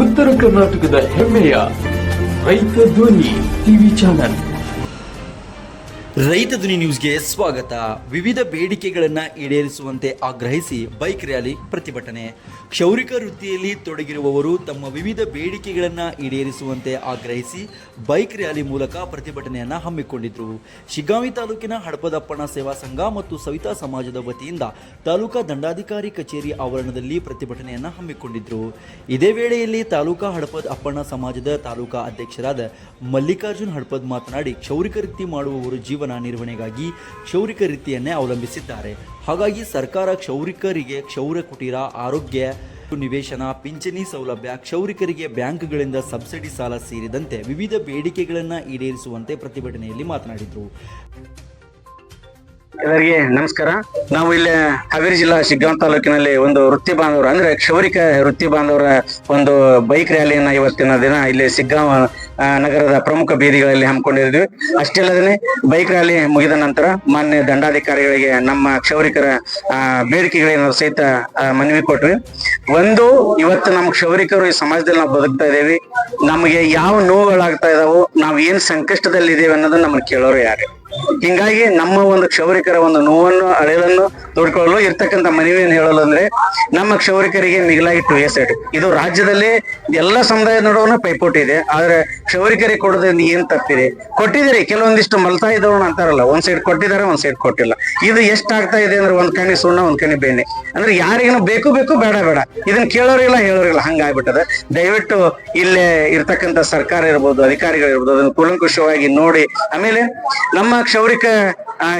ಉತ್ತರ ಕರ್ನಾಟಕದ ಹೆಮ್ಮೆಯ ರೈತ ಧ್ವನಿ ಟಿವಿ ಚಾನಲ್. ರೈತ ಧ್ವನಿ ನ್ಯೂಸ್ಗೆ ಸ್ವಾಗತ. ವಿವಿಧ ಬೇಡಿಕೆಗಳನ್ನ ಈಡೇರಿಸುವಂತೆ ಆಗ್ರಹಿಸಿ ಬೈಕ್ ರ್ಯಾಲಿ ಪ್ರತಿಭಟನೆ. ಕ್ಷೌರಿಕ ವೃತ್ತಿಯಲ್ಲಿ ತೊಡಗಿರುವವರು ತಮ್ಮ ವಿವಿಧ ಬೇಡಿಕೆಗಳನ್ನ ಈಡೇರಿಸುವಂತೆ ಆಗ್ರಹಿಸಿ ಬೈಕ್ ರ್ಯಾಲಿ ಮೂಲಕ ಪ್ರತಿಭಟನೆಯನ್ನ ಹಮ್ಮಿಕೊಂಡಿದ್ರು. ಶಿಗ್ಗಾಂವಿ ತಾಲೂಕಿನ ಹಡಪದಪ್ಪಣ ಸೇವಾ ಸಂಘ ಮತ್ತು ಸವಿತಾ ಸಮಾಜದ ವತಿಯಿಂದ ತಾಲೂಕಾ ದಂಡಾಧಿಕಾರಿ ಕಚೇರಿ ಆವರಣದಲ್ಲಿ ಪ್ರತಿಭಟನೆಯನ್ನ ಹಮ್ಮಿಕೊಂಡಿದ್ರು. ಇದೇ ವೇಳೆಯಲ್ಲಿ ತಾಲೂಕಾ ಹಡಪದ ಅಪ್ಪಣ್ಣ ಸಮಾಜದ ತಾಲೂಕಾ ಅಧ್ಯಕ್ಷರಾದ ಮಲ್ಲಿಕಾರ್ಜುನ್ ಹಡಪದ್ ಮಾತನಾಡಿ, ಕ್ಷೌರಿಕ ವೃತ್ತಿ ಮಾಡುವವರು ಜೀವನ ನಿರ್ವಹಣೆಗಾಗಿ ಕ್ಷೌರಿಕ ರೀತಿಯನ್ನೇ ಅವಲಂಬಿಸಿದ್ದಾರೆ. ಹಾಗಾಗಿ ಸರ್ಕಾರ ಕ್ಷೌರಿಕರಿಗೆ ಕ್ಷೌರ ಕುಟೀರ, ಆರೋಗ್ಯ ನಿವೇಶನ, ಪಿಂಚಣಿ ಸೌಲಭ್ಯ, ಕ್ಷೌರಿಕರಿಗೆ ಬ್ಯಾಂಕ್ಗಳಿಂದ ಸಬ್ಸಿಡಿ ಸಾಲ ಸೇರಿದಂತೆ ವಿವಿಧ ಬೇಡಿಕೆಗಳನ್ನು ಈಡೇರಿಸುವಂತೆ ಪ್ರತಿಭಟನೆಯಲ್ಲಿ ಮಾತನಾಡಿದರು. ಎಲ್ಲರಿಗೆ ನಮಸ್ಕಾರ. ನಾವು ಇಲ್ಲಿ ಹಾವೇರಿ ಜಿಲ್ಲಾ ಶಿಗ್ಗಾಂವ್ ತಾಲೂಕಿನಲ್ಲಿ ಒಂದು ವೃತ್ತಿ ಬಾಂಧವರು ಅಂದ್ರೆ ಕ್ಷೌರಿಕ ವೃತ್ತಿ ಬಾಂಧವರ ಒಂದು ಬೈಕ್ ರ್ಯಾಲಿಯನ್ನ ಇವತ್ತಿನ ದಿನ ಇಲ್ಲಿ ಶಿಗ್ಗಾಂವ್ ನಗರದ ಪ್ರಮುಖ ಬೀದಿಗಳಲ್ಲಿ ಹಮ್ಮಿಕೊಂಡಿದ್ವಿ. ಅಷ್ಟೇ ಅಲ್ಲದೆ ಬೈಕ್ ರ್ಯಾಲಿ ಮುಗಿದ ನಂತರ ಮಾನ್ಯ ದಂಡಾಧಿಕಾರಿಗಳಿಗೆ ನಮ್ಮ ಕ್ಷೌರಿಕರ ಆ, ಬೇಡಿಕೆಗಳೇನಾದ್ರು ಸಹಿತ ಮನವಿ ಕೊಟ್ವಿ. ಒಂದು ಇವತ್ತು ನಮ್ಮ ಕ್ಷೌರಿಕರು ಈ ಸಮಾಜದಲ್ಲಿ ನಾವು ಬದುಕ್ತಾ ಇದ್ದೇವೆ. ನಮಗೆ ಯಾವ ನೋವುಗಳಾಗ್ತಾ ಇದಾವೋ ನಾವು ಏನ್ ಸಂಕಷ್ಟದಲ್ಲಿ ಇದೇವೆ ಅನ್ನೋದನ್ನ ನಮ್ಮನ್ನ ಕೇಳೋರು ಯಾರು? ಹಿಂಗಾಗಿ ನಮ್ಮ ಒಂದು ಕ್ಷೌರಿಕರ ಒಂದು ನೋವನ್ನು ಅಳೆಯನ್ನು ನೋಡಿಕೊಳ್ಳಲು ಇರ್ತಕ್ಕಂಥ ಮನವಿಯನ್ನು ಹೇಳಲು ಅಂದ್ರೆ ನಮ್ಮ ಕ್ಷೌರಿಕರಿಗೆ ಮಿಗಿಲಾಗಿ ಟು ಎಸ್ ಇದು ರಾಜ್ಯದಲ್ಲಿ ಎಲ್ಲ ಸಮುದಾಯದ ನಡುವನು ಪೈಪೋಟಿ ಇದೆ. ಆದ್ರೆ ಕ್ಷೌರಿಕರಿಗೆ ಕೊಡೋದ್ರಿಂದ ಏನ್ ತಪ್ಪಿದೆ? ಕೊಟ್ಟಿದ್ದೀರಿ, ಕೆಲವೊಂದಿಷ್ಟು ಮಲ್ತಾ ಇದ್ದವನು ಅಂತಾರಲ್ಲ, ಒಂದ್ ಸೈಡ್ ಕೊಟ್ಟಿದ್ದಾರೆ, ಒಂದ್ ಸೈಡ್ ಕೊಟ್ಟಿಲ್ಲ. ಇದು ಎಷ್ಟಾಗ್ತಾ ಇದೆ ಅಂದ್ರೆ ಒಂದ್ ಕಣಿ ಸುಣ್ಣ, ಒಂದ್ ಕಣಿ ಬೆಣ್ಣೆ. ಅಂದ್ರೆ ಯಾರಿಗೇನು ಬೇಕು ಬೇಕು, ಬೇಡ ಬೇಡ. ಇದನ್ನ ಕೇಳೋರಿಲ್ಲ, ಹೇಳೋರಿಲ್ಲ, ಹಂಗಾಗ್ಬಿಟ್ಟದ. ದಯವಿಟ್ಟು ಇಲ್ಲೇ ಇರ್ತಕ್ಕಂಥ ಸರ್ಕಾರ ಇರ್ಬೋದು, ಅಧಿಕಾರಿಗಳಿರ್ಬೋದು, ಅದನ್ನ ಕೂಲಂಕುಷವಾಗಿ ನೋಡಿ. ಆಮೇಲೆ ನಮ್ಮ ಕ್ಷೌರಿಕ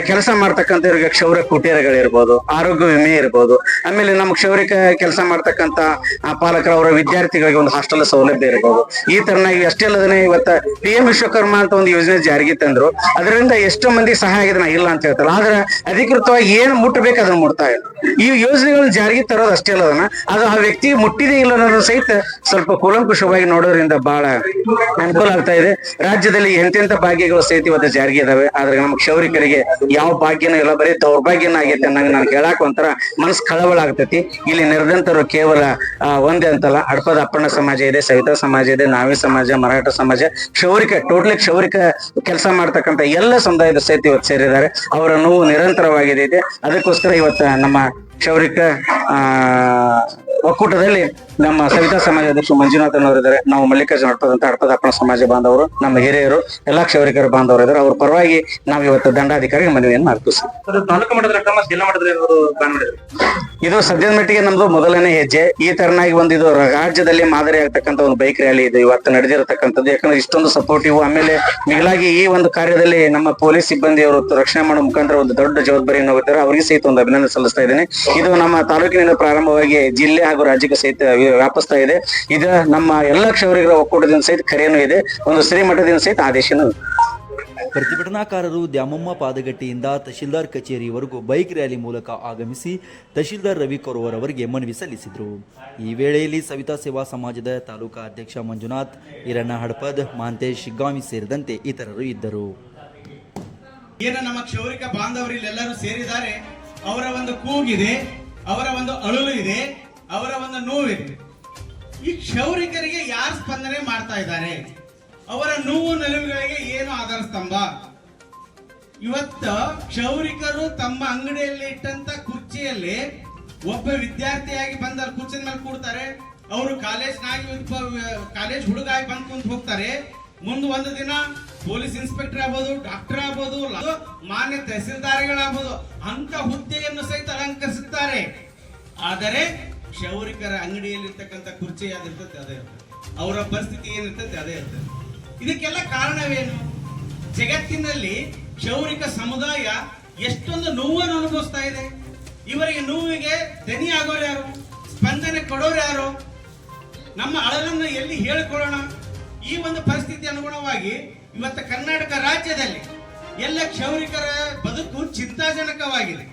ಕೆಲಸ ಮಾಡ್ತಕ್ಕಂಥವ್ರಿಗೆ ಕ್ಷೌರ ಕುಟೀರಗಳಿರ್ಬೋದು ಆರೋಗ್ಯ ವಿಮೆ ಇರ್ಬೋದು. ಆಮೇಲೆ ನಮ್ಮ ಕ್ಷೌರಿಕ ಕೆಲಸ ಮಾಡ್ತಕ್ಕಂಥ ಆ, ಪಾಲಕರ ಅವರ ವಿದ್ಯಾರ್ಥಿಗಳಿಗೆ ಒಂದು ಹಾಸ್ಟೆಲ್ ಸೌಲಭ್ಯ ಇರ್ಬೋದು. ಈ ತರನಾಗಿ ಅಷ್ಟೇ ಇವತ್ತ ಪಿ ಎಂ ವಿಶ್ವಕರ್ಮ ಅಂತ ಒಂದು ಯೋಜನೆ ಜಾರಿಗೆ ತಂದ್ರು. ಅದರಿಂದ ಎಷ್ಟೋ ಮಂದಿ ಸಹಾಯ ಆಗಿದೆ ನಾ ಇಲ್ಲ ಅಂತ ಹೇಳ್ತಾರೆ. ಆದ್ರೆ ಅಧಿಕೃತವಾಗಿ ಏನ್ ಮುಟ್ಟಬೇಕು ಅದನ್ನ ಮುಟ್ತಾ ಇಲ್ಲ. ಈ ಯೋಜನೆಗಳನ್ನ ಜಾರಿಗೆ ತರೋದು ಅಷ್ಟೇ ಅಲ್ಲದನ್ನ ಅದು ಆ ವ್ಯಕ್ತಿ ಮುಟ್ಟಿದೆ ಇಲ್ಲ ಅನ್ನೋದು ಸಹಿತ ಸ್ವಲ್ಪ ಕೂಲಂಕುಷವಾಗಿ ನೋಡೋದ್ರಿಂದ ಬಹಳ ಅನುಕೂಲ ಆಗ್ತಾ ಇದೆ. ರಾಜ್ಯದಲ್ಲಿ ಎಂತೆಂತ ಭಾಗ್ಯಗಳು ಸಹಿತ ಇವತ್ತು ಜಾರಿಗೆ ಇದಾವೆ. ಆದ್ರೆ ನಮ್ಮ ಕ್ಷೌರಿಕರಿಗೆ ಯಾವ ಭಾಗ್ಯನೂ ಇಲ್ಲ, ಬರೀ ದೌರ್ಭಾಗ್ಯನ ಆಗೈತೆ ಅನ್ನಂಗ ನಾನು ಕೇಳಾಕ ಒಂಥರ ಮನಸ್ಸು ಕಳವಳ ಆಗ್ತೈತಿ. ಇಲ್ಲಿ ನಿರ್ದಂತರು ಕೇವಲ ಒಂದೇ ಅಂತಲ್ಲ. ಹಡಪದ ಅಪ್ಪಣ್ಣ ಸಮಾಜ ಇದೆ, ಸವಿತಾ ಸಮಾಜ ಇದೆ, ನಾವೇ ಸಮಾಜ, ಮರಾಠ ಸಮಾಜ, ಕ್ಷೌರಿಕ, ಟೋಟಲಿ ಕ್ಷೌರಿಕ ಕೆಲಸ ಮಾಡ್ತಕ್ಕಂತ ಎಲ್ಲ ಸಮುದಾಯದ ಸಹಿತ ಇವತ್ತು ಸೇರಿದ್ದಾರೆ. ಅವರ ನೋವು ನಿರಂತರವಾಗಿದೆ. ಅದಕ್ಕೋಸ್ಕರ ಇವತ್ತು ನಮ್ಮ ಕ್ಷೌರಿಕ, ಆ ಒಕ್ಕೂಟದಲ್ಲಿ ನಮ್ಮ ಸವಿತಾ ಸಮಾಜ ಅಧ್ಯಕ್ಷ ಮಂಜುನಾಥನ್ ಅವರು ಇದ್ದಾರೆ. ನಾವು ಮಲ್ಲಿಕಾರ್ಜುನ ಹಡ್ಪದಂತ ಹಡಪದ ಅಪ್ಪಣ ಸಮಾಜ ಬಾಂಧವರು ನಮ್ಮ ಹಿರಿಯರು ಎಲ್ಲಾ ಕ್ಷೌರಿಕರ ಬಾಂಧವರು ಇದ್ದಾರೆ. ಅವ್ರ ಪರವಾಗಿ ನಾವು ಇವತ್ತು ದಂಡಾಧಿಕಾರಿಗೆ ಮನವಿಯನ್ನು ಮಾಡ್ತೀವಿ. ಅದು ತಾಲೂಕು ಮಟ್ಟದ ಕ್ರಮ ಜಿಲ್ಲಾ ಮಟ್ಟದಲ್ಲಿ ಇದು ಸದ್ಯದ ಮಟ್ಟಿಗೆ ನಮ್ದು ಮೊದಲನೇ ಹೆಜ್ಜೆ. ಈ ತರನಾಗಿ ಒಂದು ಇದು ರಾಜ್ಯದಲ್ಲಿ ಮಾದರಿ ಆಗ್ತಕ್ಕಂಥ ಒಂದು ಬೈಕ್ ರ್ಯಾಲಿ ಇದು. ಇವತ್ತು ನಡೆದಿರತಕ್ಕಂಥದ್ದು. ಯಾಕಂದ್ರೆ ಇಷ್ಟೊಂದು ಸಪೋರ್ಟಿವ್ ಆಮೇಲೆ ಮಿಗಿಲಾಗಿ ಈ ಒಂದು ಕಾರ್ಯದಲ್ಲಿ ನಮ್ಮ ಪೊಲೀಸ್ ಸಿಬ್ಬಂದಿಯವರು ರಕ್ಷಣೆ ಮಾಡೋ ಮುಖಾಂತರ ಒಂದು ದೊಡ್ಡ ಜವಾಬ್ದಾರಿಯನ್ನು ಹೋಗಿದ್ದಾರೆ ಅವರಿಗೆ ಸಹಿತ ಒಂದು ಅಭಿನಂದನೆ ಸಲ್ಲಿಸ್ತಾ ಇದ್ದೇನೆ. ಇದು ನಮ್ಮ ತಾಲೂಕಿನಿಂದ ಪ್ರಾರಂಭವಾಗಿ ಜಿಲ್ಲೆ ಹಾಗೂ ರಾಜ್ಯಕ್ಕೆ ಸಹಿತ ವ್ಯ- ವ್ಯಾಪಿಸ್ತಾ ಇದೆ. ಇದು ನಮ್ಮ ಎಲ್ಲ ಕ್ಷೌರಿಗರ ಒಕ್ಕೂಟದಿಂದ ಸಹಿತ ಕರೆಯೂ ಇದೆ. ಒಂದು ಶ್ರೀಮಠದಿಂದ ಸಹಿತ ಆದೇಶನೂ. ಪ್ರತಿಭಟನಾಕಾರರು ದ್ಯಾಮಮ್ಮ ಪಾದಗಟ್ಟಿಯಿಂದ ತಹಶೀಲ್ದಾರ್ ಕಚೇರಿವರೆಗೂ ಬೈಕ್ ರ್ಯಾಲಿ ಮೂಲಕ ಆಗಮಿಸಿ ತಹಶೀಲ್ದಾರ್ ರವಿ ಕೊರೋವರ್ ಅವರಿಗೆ ಮನವಿ ಸಲ್ಲಿಸಿದರು. ಈ ವೇಳೆಯಲ್ಲಿ ಸವಿತಾ ಸೇವಾ ಸಮಾಜದ ತಾಲೂಕಾ ಅಧ್ಯಕ್ಷ ಮಂಜುನಾಥ್ ಈರಣ್ಣ ಹಡಪದ್ ಮಾಂತೇಶ್ ಶಿಗ್ಗಾಮಿ ಸೇರಿದಂತೆ ಇತರರು ಇದ್ದರು. ಏನು ನಮ್ಮ ಕ್ಷೌರಿಕ ಬಾಂಧವರು ಇಲ್ಲೆಲ್ಲರೂ ಸೇರಿದ್ದಾರೆ. ಅವರ ಒಂದು ಕೂಗಿದೆ ಅವರ ಒಂದು ಅಳಲು ಇದೆ. ಅವರ ಒಂದು ನೋವಿದೆ ಈ ಕ್ಷೌರಿಕರಿಗೆ ಯಾರು ಸ್ಪಂದನೆ ಮಾಡ್ತಾ ಇದ್ದಾರೆ? ಅವರ ನೋವು ನಿಲುವುಗಳಿಗೆ ಏನು ಆಧಾರ ಸ್ತಂಭ? ಇವತ್ತ ಕ್ಷೌರಿಕರು ತಮ್ಮ ಅಂಗಡಿಯಲ್ಲಿ ಇಟ್ಟಂತ ಕುರ್ಚಿಯಲ್ಲಿ ಒಬ್ಬ ವಿದ್ಯಾರ್ಥಿಯಾಗಿ ಬಂದ ಕುರ್ಚಿ ಮೇಲೆ ಕೂಡ್ತಾರೆ. ಅವರು ಕಾಲೇಜ್ನಾಗಿ ಕಾಲೇಜ್ ಹುಡುಗಾಗಿ ಬಂದ್ ಕುಂತ ಹೋಗ್ತಾರೆ. ಮುಂದ್ ಒಂದು ದಿನ ಪೊಲೀಸ್ ಇನ್ಸ್ಪೆಕ್ಟರ್ ಆಗ್ಬೋದು, ಡಾಕ್ಟರ್ ಆಗ್ಬೋದು ಮಾನ್ಯ ತಹಸೀಲ್ದಾರ್ಗಳಾಗ್ಬೋದು ಅಂತ ಹುದ್ದೆಯನ್ನು ಸಹಿತ ಅಲಂಕರಿಸುತ್ತಾರೆ. ಆದರೆ ಕ್ಷೌರಿಕರ ಅಂಗಡಿಯಲ್ಲಿರ್ತಕ್ಕಂಥ ಕುರ್ಚಿ ಯಾವ್ದಿರ್ತದೆ, ಅದೇ ಇರ್ತದೆ. ಅವರ ಪರಿಸ್ಥಿತಿ ಏನಿರ್ತದೆ, ಅದೇ ಇರ್ತದೆ. ಇದಕ್ಕೆಲ್ಲ ಕಾರಣವೇನು? ಜಗತ್ತಿನಲ್ಲಿ ಕ್ಷೌರಿಕ ಸಮುದಾಯ ಎಷ್ಟೊಂದು ನೋವನ್ನು ಅನುಭವಿಸ್ತಾ ಇದೆ. ಇವರಿಗೆ ನೋವಿಗೆ ದನಿ ಆಗೋರು ಯಾರು? ಸ್ಪಂದನೆ ಕೊಡೋರು ಯಾರು? ನಮ್ಮ ಅಳಲನ್ನು ಎಲ್ಲಿ ಹೇಳಿಕೊಳ್ಳೋಣ? ಈ ಒಂದು ಪರಿಸ್ಥಿತಿ ಅನುಗುಣವಾಗಿ ಇವತ್ತು ಕರ್ನಾಟಕ ರಾಜ್ಯದಲ್ಲಿ ಎಲ್ಲ ಕ್ಷೌರಿಕರ ಬದುಕು ಚಿಂತಾಜನಕವಾಗಿದೆ.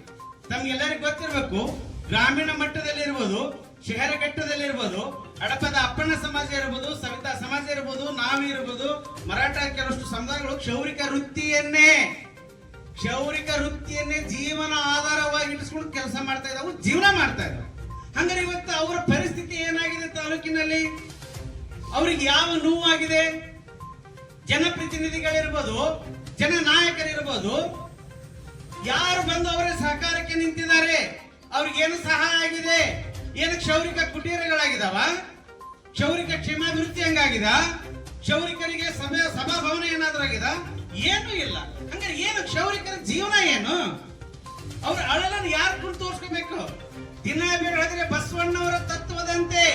ತಮ್ಗೆಲ್ಲರಿಗೂ ಗೊತ್ತಿರಬೇಕು ಗ್ರಾಮೀಣ ಮಟ್ಟದಲ್ಲಿ ಇರ್ಬೋದು ಶಹರ ಘಟ್ಟದಲ್ಲಿರ್ಬೋದು ಹಡಪದ ಅಪ್ಪಣ್ಣ ಸಮಾಜ ಇರ್ಬೋದು, ಸವಿತಾ ಸಮಾಜ ಇರ್ಬೋದು, ನಾವು ಇರ್ಬೋದು ಮರಾಠ ಕೆಲವಷ್ಟು ಸಮುದಾಯಗಳು ಕ್ಷೌರಿಕ ವೃತ್ತಿಯನ್ನೇ ಕ್ಷೌರಿಕ ವೃತ್ತಿಯನ್ನೇ ಜೀವನ ಆಧಾರವಾಗಿ ಇಟ್ಸ್ಕೊಂಡು ಕೆಲಸ ಮಾಡ್ತಾ ಇದ್ದಾವೆ, ಜೀವನ ಮಾಡ್ತಾ ಇದ್ದಾವೆ. ಹಂಗಾರೆ ಇವತ್ತು ಅವರ ಪರಿಸ್ಥಿತಿ ಏನಾಗಿದೆ ತಾಲೂಕಿನಲ್ಲಿ? ಅವ್ರಿಗೆ ಯಾವ ನೋವಾಗಿದೆ? ಜನಪ್ರತಿನಿಧಿಗಳಿರ್ಬೋದು ಜನ ನಾಯಕರಿರ್ಬೋದು ಯಾರು ಬಂದು ಅವರ ಸಹಕಾರಕ್ಕೆ ನಿಂತಿದ್ದಾರೆ? ಅವ್ರಿಗೇನು ಸಹಾಯ ಆಗಿದೆ? ಏನು ಕ್ಷೌರಿಕ ಕುಟೀರಗಳಾಗಿದಾವ ಕ್ಷೌರಿಕ ಕ್ಷೇಮಾಭಿವೃದ್ಧಿ ಹಂಗಾಗಿದ? ಕ್ಷೌರಿಕರಿಗೆ ಸಭೆ ಸಭಾಭವನ ಏನಾದ್ರೂ ಆಗಿದ? ಏನೂ ಇಲ್ಲ. ಹಂಗಾರೆ ಏನು? ಕ್ಷೌರಿಕರ ಜೀವನ ಏನು? ಅವ್ರ ಅಳಲನ್ನು ಯಾರು ಕುರಿತು ತೋರಿಸ್ಕೋಬೇಕು? ದಿನ ಬೆಳಗ್ಗೆ ಬಸವಣ್ಣವರ ತತ್ವದಂತೆ.